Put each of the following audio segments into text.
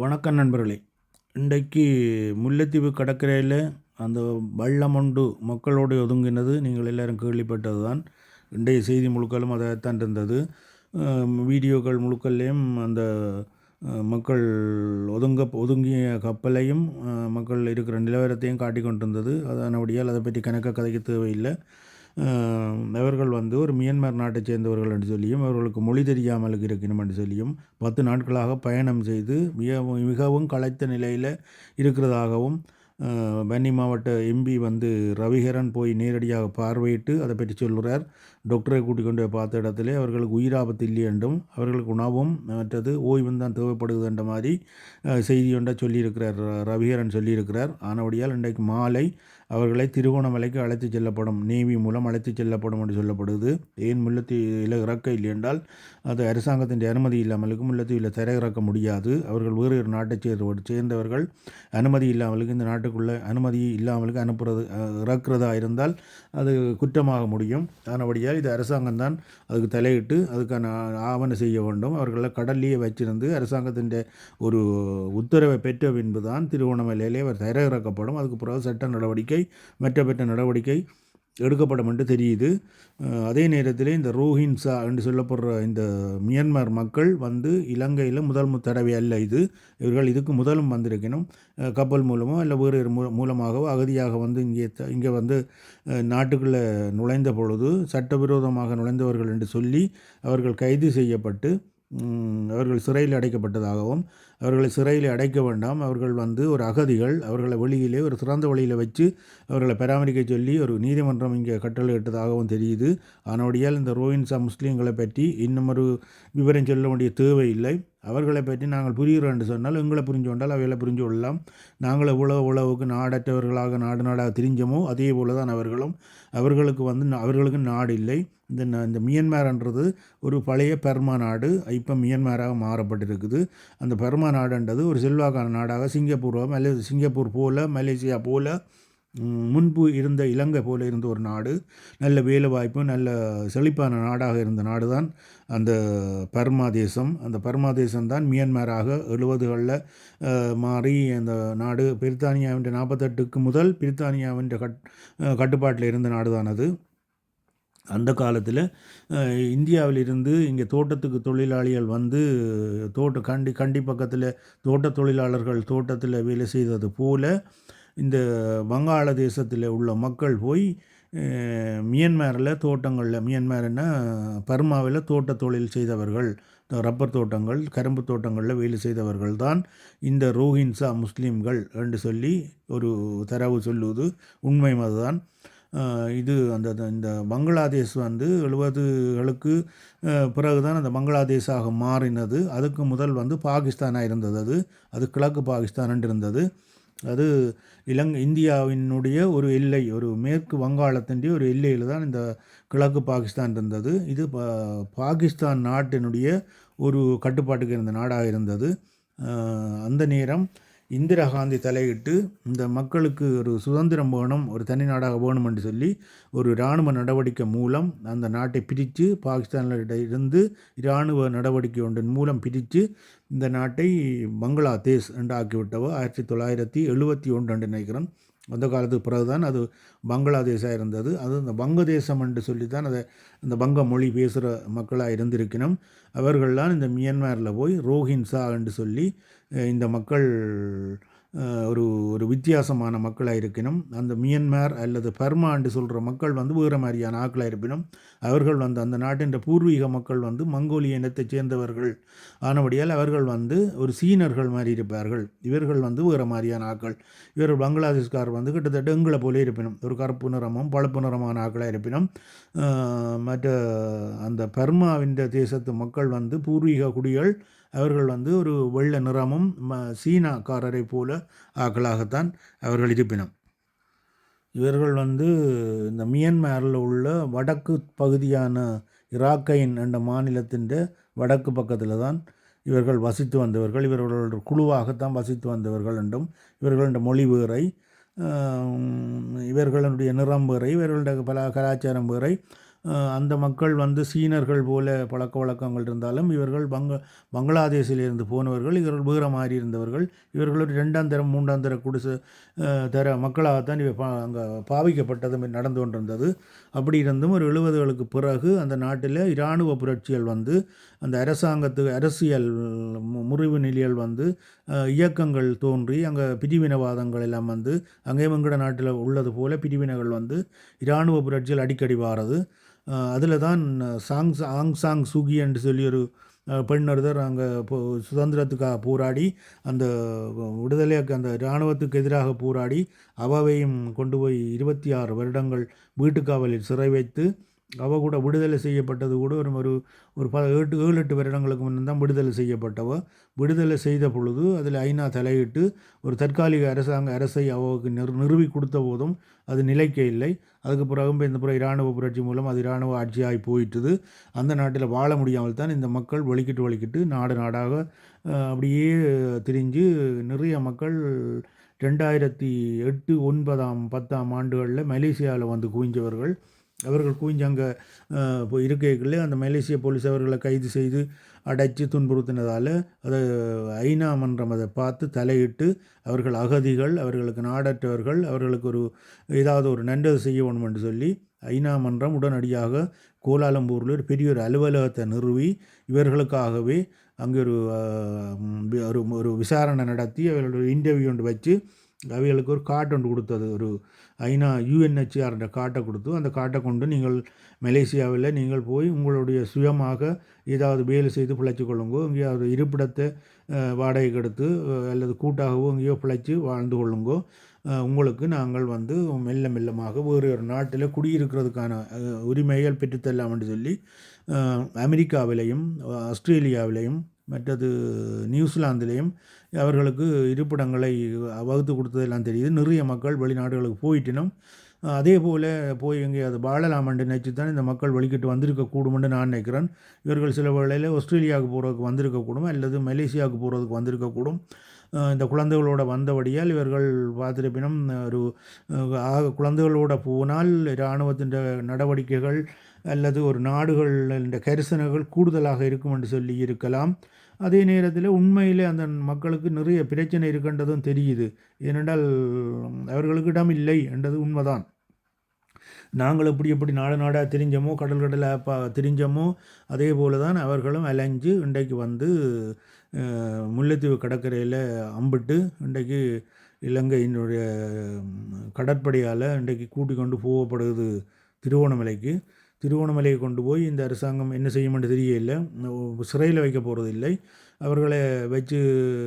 வணக்கம் நண்பர்களே. இன்றைக்கு முல்லைத்தீவு கடற்கரையில் அந்த வள்ளம் ஒன்று மக்களோடு ஒதுங்கினது நீங்கள் எல்லாரும் கேள்விப்பட்டது தான் இன்றைய செய்தி முழுக்களும் அதைத்தான் இருந்தது. வீடியோக்கள் முழுக்கள்லேயும் அந்த மக்கள் ஒதுங்க ஒதுங்கிய கப்பலையும் மக்கள் இருக்கிற நிலவரத்தையும் காட்டி கொண்டிருந்தது அதனபடியால் அதை பற்றி கணக்க கதைக்க தேவையில்லை. அவர்கள் வந்து ஒரு மியன்மார் நாட்டைச் சேர்ந்தவர்கள் என்று சொல்லியும் அவர்களுக்கு மொழி தெரியாமல் இருக்கணும் என்று சொல்லியும் பத்து நாட்களாக பயணம் செய்து மிகவும் மிகவும் களைத்த நிலையில் இருக்கிறதாகவும் வன்னி மாவட்ட எம்பி வந்து ரவிகரன் போய் நேரடியாக பார்வையிட்டு அதை பற்றி சொல்கிறார் டாக்டரை கூட்டிக் கொண்டு பார்த்த இடத்துல அவர்களுக்கு உயிராபத்து இல்லை என்றும் அவர்களுக்கு உணவும் மற்றது ஓய்வும் தான் தேவைப்படுது என்ற மாதிரி செய்தி ஒன்றை சொல்லியிருக்கிறார் ரவிகரன் சொல்லியிருக்கிறார். ஆனபடியால் இன்றைக்கு மாலை அவர்களை திருகோணமலைக்கு அழைத்துச் செல்லப்படும். நேவி மூலம் அழைத்து செல்லப்படும் என்று சொல்லப்படுது. ஏன் முல்லத்தீவில் இறக்க இல்லை என்றால் அது அரசாங்கத்தின் அனுமதி இல்லாமலுக்கு முல்லத்தீவில் தர இறக்க முடியாது. அவர்கள் வேறு ஒரு நாட்டை சேர்ந்த சேர்ந்தவர்கள் அனுமதி இல்லாமலுக்கு இந்த நாட்டுக்குள்ளே அனுமதி இல்லாமலுக்கு அனுப்புறது இறக்குறதா இருந்தால் அது குற்றமாக முடியும். ஆனபடியால் இது அரசாங்கம் தான் அதுக்கு தலையிட்டு அதுக்கான ஆவணம் செய்ய வேண்டும். அவர்களை கடல்லையே வச்சிருந்து அரசாங்கத்தின் ஒரு உத்தரவை பெற்ற பின்பு தான் திருவண்ணாமலையிலே அவர் தர இறக்கப்படும். அதுக்கு பிறகு சட்ட நடவடிக்கை நடவடிக்கை மற்ற நடவடிக்கை எடுக்கப்படும் என்று தெரியுது. அதே நேரத்தில் இந்த ரோஹின்சா என்று சொல்லப்படுற இந்த மியான்மர் மக்கள் வந்து இலங்கையில் முதல் தடவை அல்ல இது. இவர்கள் இதுக்கு முதலும் வந்திருக்கணும். கப்பல் மூலமோ இல்லை வேறு மூலமாகவோ அகதியாக வந்து இங்கே இங்கே வந்து நாட்டுக்குள்ளே நுழைந்த பொழுது சட்டவிரோதமாக நுழைந்தவர்கள் என்று சொல்லி அவர்கள் கைது செய்யப்பட்டு அவர்கள் சிறையில் அடைக்கப்பட்டதாகவும் அவர்களை சிறையில் அடைக்க வேண்டாம். அவர்கள் வந்து ஒரு அகதிகள். அவர்களை வெளியிலே ஒரு சிறந்த வழியில் வச்சு அவர்களை பராமரிக்க சொல்லி ஒரு நீதிமன்றம் இங்கே கட்டளை இட்டதாகவும் தெரியுது. ஆனோடியால் இந்த ரோஹின்சா முஸ்லீம்களை பற்றி இன்னும் ஒரு விவரம் சொல்ல வேண்டிய தேவையில்லை. அவர்களை பற்றி நாங்கள் புரிகிறோம் என்று சொன்னால் எங்களை புரிஞ்சு கொண்டால் அவைகளை புரிஞ்சு கொள்ளலாம் நாங்கள் உழவு உழவுக்கு நாடற்றவர்களாக நாடு நாடாக திரிஞ்சோமோ அதே போல தான் அவர்களும் அவர்களுக்கு வந்து அவர்களுக்கு நாடு இல்லை. இந்த இந்த மியன்மார்ன்றது ஒரு பழைய பர்மா நாடு இப்போ மியன்மாராக மாறப்பட்டிருக்குது. அந்த பர்மா நாடுன்றது ஒரு செல்வாக்கான நாடாக சிங்கப்பூர் மலே சிங்கப்பூர் போல மலேசியா போல் முன்பு இருந்த இலங்கை போல இருந்த ஒரு நாடு நல்ல வேலை வாய்ப்பு நல்ல செழிப்பான நாடாக இருந்த நாடு தான் அந்த பர்மா தேசம் அந்த பர்மா தேசம் தான் மியான்மராக எழுபதுகளில் மாறி அந்த நாடு பிரித்தானியாவின் நாற்பத்தெட்டுக்கு முதல் பிரித்தானியாவின் கட் கட்டுப்பாட்டில் இருந்த நாடு தான் அது. அந்த காலத்தில் இந்தியாவிலிருந்து இங்கே தோட்டத்துக்கு தொழிலாளிகள் வந்து தோட்ட கண்டி கண்டி பக்கத்தில் தோட்ட தொழிலாளர்கள் தோட்டத்தில் வேலை செய்தது போல் இந்த வங்காளதேசத்தில் உள்ள மக்கள் போய் மியன்மாரில் தோட்டங்களில் மியன்மார்னா பர்மாவில் தோட்ட தொழில் செய்தவர்கள் ரப்பர் தோட்டங்கள் கரும்பு தோட்டங்களில் வேலை செய்தவர்கள் தான் இந்த ரோஹின்சா முஸ்லீம்கள் என்று சொல்லி ஒரு தரவு சொல்லுவது உண்மை அதுதான் இது அந்த இந்த பங்களாதேஷ் வந்து எழுபதுகளுக்கு பிறகு தான் அந்த பங்களாதேஷாக மாறினது. அதுக்கு முதல் வந்து பாகிஸ்தானாக இருந்தது அது. அது கிழக்கு பாகிஸ்தான் இருந்தது அது இலங்கை இந்தியாவினுடைய ஒரு எல்லை ஒரு மேற்கு வங்காளத்தினுடைய ஒரு எல்லையில் தான் இந்த கிழக்கு பாகிஸ்தான் இருந்தது. இது பாகிஸ்தான் நாட்டினுடைய ஒரு கட்டுப்பாட்டுக்கு இருந்த நாடாக இருந்தது. அந்த நேரம் இந்திரா காந்தி தலையிட்டு இந்த மக்களுக்கு ஒரு சுதந்திரம் வேணும் ஒரு தனி நாடாக வேணும் என்று சொல்லி ஒரு இராணுவ நடவடிக்கை மூலம் அந்த நாட்டை பிரித்து பாகிஸ்தானில் இருந்து இராணுவ நடவடிக்கை ஒன்றின் மூலம் பிரித்து இந்த நாட்டை பங்களாதேஷ் என்று ஆக்கிவிட்டவோ ஆயிரத்தி தொள்ளாயிரத்தி எழுபத்தி ஒன்று என்று நினைக்கிறேன். அந்த காலத்துக்கு பிறகு தான் அது பங்களாதேஷாக இருந்தது. அது இந்த வங்கதேசம் என்று சொல்லி தான் அதை அந்த வங்க மொழி பேசுகிற மக்களாக இருந்திருக்கணும். அவர்கள்லாம் இந்த மியன்மாரில் போய் ரோஹின்சா என்று சொல்லி இந்த மக்கள் ஒரு ஒரு வித்தியாசமான மக்களாக இருக்கணும் அந்த மியன்மார் அல்லது பர்மா என்று சொல்கிற மக்கள் வந்து வேறு மாதிரியான ஆக்களாக இருப்பினும் அவர்கள் வந்து அந்த நாட்டின் பூர்வீக மக்கள் வந்து மங்கோலிய இனத்தைச் சேர்ந்தவர்கள் ஆனபடியால் அவர்கள் வந்து ஒரு சீனர்கள் மாதிரி இருப்பார்கள். இவர்கள் வந்து வேறு மாதிரியான ஆக்கள். இவர்கள் பங்களாதேஷ்கார் வந்து கிட்டத்தட்ட எங்களை போலே இருப்பினும் ஒரு கருப்பு நிறமும் பழுப்பு நிறமான ஆக்களாக இருப்பினும் மற்ற அந்த பர்மாவின் தேசத்து மக்கள் வந்து பூர்வீக குடிகள் அவர்கள் வந்து ஒரு வெள்ள நிறமும் சீனாக்காரரை போல ஆக்களாகத்தான் அவர்கள் இருப்பினம். இவர்கள் வந்து இந்த மியன்மாரில் உள்ள வடக்கு பகுதியான இராக்கைன் என்ற மாநிலத்தின் வடக்கு பக்கத்தில் தான் இவர்கள் வசித்து வந்தவர்கள் இவர்களோட குழுவாகத்தான் வசித்து வந்தவர்கள் என்றும் இவர்களுடைய மொழி வேறை இவர்களுடைய நிறம் வேறை இவர்களுடைய பல கலாச்சாரம் வேறை அந்த மக்கள் வந்து சீனர்கள் போல பழக்க வழக்கங்கள் இருந்தாலும் இவர்கள் பங்க பங்களாதேஷிலிருந்து போனவர்கள் இவர்கள் வேறு மாறி இருந்தவர்கள் இவர்கள் ஒரு ரெண்டாம் தரம் மூன்றாம் தர குடிசு தர மக்களாகத்தான் இவ பா அங்கே பாவிக்கப்பட்டது நடந்து கொண்டிருந்தது. அப்படி இருந்தும் ஒரு எழுபதுகளுக்கு பிறகு அந்த நாட்டில் இராணுவ புரட்சிகள் வந்து அந்த அரசாங்கத்துக்கு அரசியல் மு- முறிவு நிலையில் வந்து இயக்கங்கள் தோன்றி அங்கே பிரிவினவாதங்கள் எல்லாம் வந்து அங்கே எங்கட நாட்டில் உள்ளது போல பிரிவினைகள் வந்து இராணுவ புரட்சிகள் அடிக்கடி வாரது. அதில் தான் சாங்ஸ் ஆங் சாங் சூகி என்று சொல்லி ஒரு அஹ், பெண் அங்கே சுதந்திரத்துக்காக போராடி அந்த விடுதலைக்கு அந்த இராணுவத்துக்கு எதிராக போராடி அவாவையும் கொண்டு போய் இருபத்தி ஆறு வருடங்கள் வீட்டுக்காவலில் சிறை வைத்து அவ கூட விடுதலை செய்யப்பட்டது கூட ஒரு ஒரு ஒரு ப எட்டு ஏழு எட்டு வருடங்களுக்கு முன்னே தான் விடுதலை செய்யப்பட்டவ. விடுதலை செய்த பொழுது அதில் ஐநா தலையிட்டு ஒரு தற்காலிக அரசாங்க அரசை அவளுக்கு நிறு நிறுவி கொடுத்த போதும் அது நிலைக்க இல்லை. அதுக்கு பிறகும் இந்த புற இராணுவ புரட்சி மூலம் அது இராணுவ ஆட்சியாகி போயிட்டுது. அந்த நாட்டில் வாழ முடியாமல் தான் இந்த மக்கள் ஒழிக்கிட்டு ஒழிக்கிட்டு நாடு நாடாக அப்படியே திரிஞ்சு நிறைய மக்கள் ரெண்டாயிரத்தி எட்டு ஒன்பதாம் பத்தாம் ஆண்டுகளில் மலேசியாவில் வந்து குவிஞ்சவர்கள். அவர்கள் குவிஞ்சு அங்கே இப்போ இருக்கைகளே அந்த மலேசிய போலீஸ் அவர்களை கைது செய்து அடைச்சு துன்புறுத்தினதால் அதை ஐநா மன்றம் அதை பார்த்து தலையிட்டு அவர்கள் அகதிகள் அவர்களுக்கு நாடற்றவர்கள் அவர்களுக்கு ஒரு ஏதாவது ஒரு நன்றது செய்ய வேணும் என்று சொல்லி ஐநா மன்றம் உடனடியாக கோலாலம்பூரில் ஒரு பெரிய ஒரு அலுவலகத்தை நிறுவி இவர்களுக்காகவே அங்கே ஒரு ஒரு ஒரு விசாரணை நடத்தி அவர்களோட இன்டர்வியூ ஒன்று வச்சு அவைகளுக்கு ஒரு கார்டு ஒன்று கொடுத்தது ஒரு ஐநா யூஎன்ஹெச்ஆர்கிட்ட காட்டை கொடுத்து அந்த காட்டை கொண்டு நீங்கள் மலேசியாவில் நீங்கள் போய் உங்களுடைய சுயமாக ஏதாவது வேலை செய்து பிழைச்சி கொள்ளுங்கோ எங்கேயாவது இருப்பிடத்தை வாடகைக்கு எடுத்து அல்லது கூட்டாகவோ எங்கேயோ பிழைச்சி வாழ்ந்து கொள்ளுங்கோ உங்களுக்கு நாங்கள் வந்து மெல்ல மெல்லமாக வேறு ஒரு நாட்டில் குடியிருக்கிறதுக்கான உரிமைகள் பெற்றுத்தரலாம் என்று சொல்லி அமெரிக்காவிலையும் ஆஸ்திரேலியாவிலையும் மற்றது நியூசிலாந்திலையும் அவர்களுக்கு இருப்பிடங்களை வகுத்து கொடுத்ததெல்லாம் தெரியுது. நிறைய மக்கள் வெளிநாடுகளுக்கு போயிட்டினும் அதே போல் போய் எங்கேயாவது வாழலாமென்று நினச்சி தான் இந்த மக்கள் வழிகிட்டு வந்திருக்கக்கூடும்னு நான் நினைக்கிறேன். இவர்கள் சில வேளையில் ஆஸ்திரேலியாவுக்கு போகிறதுக்கு வந்திருக்கக்கூடும் அல்லது மலேசியாவுக்கு போகிறதுக்கு வந்திருக்கக்கூடும் இந்த குழந்தைகளோட வந்தபடியால் இவர்கள் பார்த்திருப்பினும் ஒரு ஆக குழந்தைகளோட போனால் இராணுவத்தின் நடவடிக்கைகள் அல்லது ஒரு நாடுகள் இந்த கரிசனைகள் கூடுதலாக இருக்கும் என்று சொல்லி இருக்கலாம். அதே நேரத்தில் உண்மையிலே அந்த மக்களுக்கு நிறைய பிரச்சனை இருக்கின்றதும் தெரியுது. ஏனென்றால் அவர்களுக்கு இடம் இல்லை என்றது உண்மைதான். நாங்கள் எப்படி எப்படி நாடு நாடாக திரிஞ்சோமோ கடல் கடலாக பா திரிஞ்சோமோ அதே போல தான் அவர்களும் அலைஞ்சு இன்றைக்கு வந்து முல்லைத்தீவு கடற்கரையில் அம்பிட்டு இன்றைக்கு இலங்கையினுடைய கடற்படையால் இன்றைக்கு கூட்டிக் கொண்டு போகப்படுது திருவோணமலைக்கு. திருவோணமலையை கொண்டு போய் இந்த அரசாங்கம் என்ன செய்யுமென்று தெரியல சிறையில் வைக்க போகிறது இல்லை அவர்களை வச்சு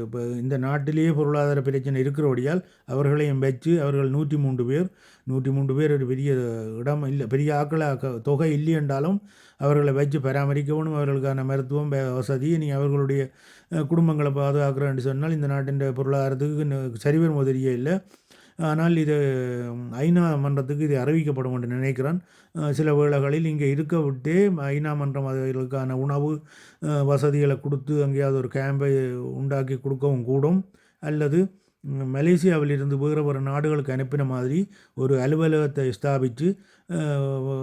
இப்போ இந்த நாட்டிலேயே பொருளாதார பிரச்சனை இருக்கிறபடியால் அவர்களையும் வச்சு அவர்கள் நூற்றி மூன்று பேர் நூற்றி மூன்று பேர் ஒரு பெரிய இடம் இல்லை பெரிய ஆக்கள தொகை இல்லை என்றாலும் அவர்களை வச்சு பராமரிக்கவும் அவர்களுக்கான மருத்துவம் வசதி நீ அவர்களுடைய குடும்பங்களை பாதுகாக்கிறேன்னு சொன்னால் இந்த நாட்டின் பொருளாதாரத்துக்கு இன்னும் முதலியே இல்லை. ஆனால் இது ஐநா மன்றத்துக்கு இது அறிவிக்கப்படும் என்று நினைக்கிறான். சில வேளைகளில் இங்கே இருக்க விட்டே ஐநா மன்றம் அவர்களுக்கான உணவு வசதிகளை கொடுத்து அங்கேயாவது ஒரு கேம்பை உண்டாக்கி கொடுக்கவும் கூடும். அல்லது மலேசியாவில் மலேசியாவிலிருந்து வேறு வேறு நாடுகளுக்கு அனுப்பின மாதிரி ஒரு அலுவலகத்தை ஸ்தாபித்து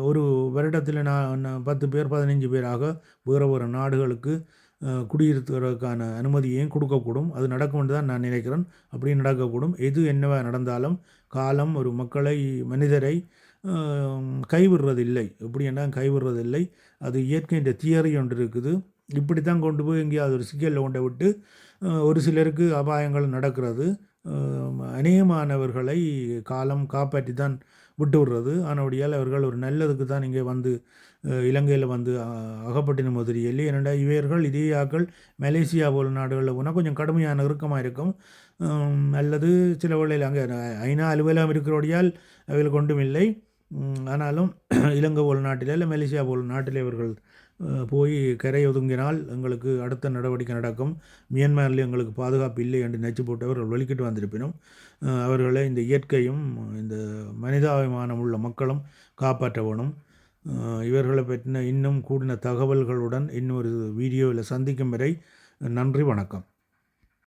ஒரு வருடத்தில் நான் பத்து பேர் பதினஞ்சு பேராக வேறு வேறு நாடுகளுக்கு அஹ், அனுமதியையும் கொடுக்கக்கூடும். அது நடக்கும் என்று தான் நான் நினைக்கிறேன். அப்படி நடக்கக்கூடும். எது என்னவா நடந்தாலும் காலம் ஒரு மக்களை மனிதரை கைவிடுறதில்லை. எப்படி என்ன கைவிடுறதில்லை. அது இயற்கையின் தியரி ஒன்று இருக்குது. இப்படி தான் கொண்டு போய் எங்கேயாவது ஒரு சிக்கலில் கொண்டு விட்டு ஒரு சிலருக்கு அபாயங்கள் நடக்கிறது. அநேகமானவர்களை காலம் காப்பாற்றி தான் விட்டு விடுறது ஆனபடியால் அவர்கள் ஒரு நல்லதுக்கு தான் இங்கே வந்து இலங்கையில் வந்து அகப்பட்டின மாதிரி. இல்லை ஏனெண்டா இவர்கள் இதே ஆக்கள் மலேசியா போல நாடுகளில் போனால் கொஞ்சம் கடுமையான இறுக்கமாக இருக்கும். அல்லது சில வேளையில் அங்கே ஐநா அலுவலகம் இருக்கிறபடியால் அவர்கள் ஒன்றும் இல்லை. ஆனாலும் இலங்கை போல நாட்டில் இல்லை மலேசியா போல நாட்டில் இவர்கள் போய் கரை ஒதுங்கினால் எங்களுக்கு அடுத்த நடவடிக்கை நடக்கும். மியான்மரில் எங்களுக்கு பாதுகாப்பு இல்லை என்று நச்சு போட்டு அவர்கள் வெளிக்கிட்டு வந்திருப்பினும் அவர்களை இந்த இயற்கையும் இந்த மனிதாபிமானம் உள்ள மக்களும் காப்பாற்ற வேணும் இவர்களை பற்றின இன்னும் கூடின தகவல்களுடன் இன்னொரு வீடியோவில் சந்திக்கும் வரை நன்றி வணக்கம்.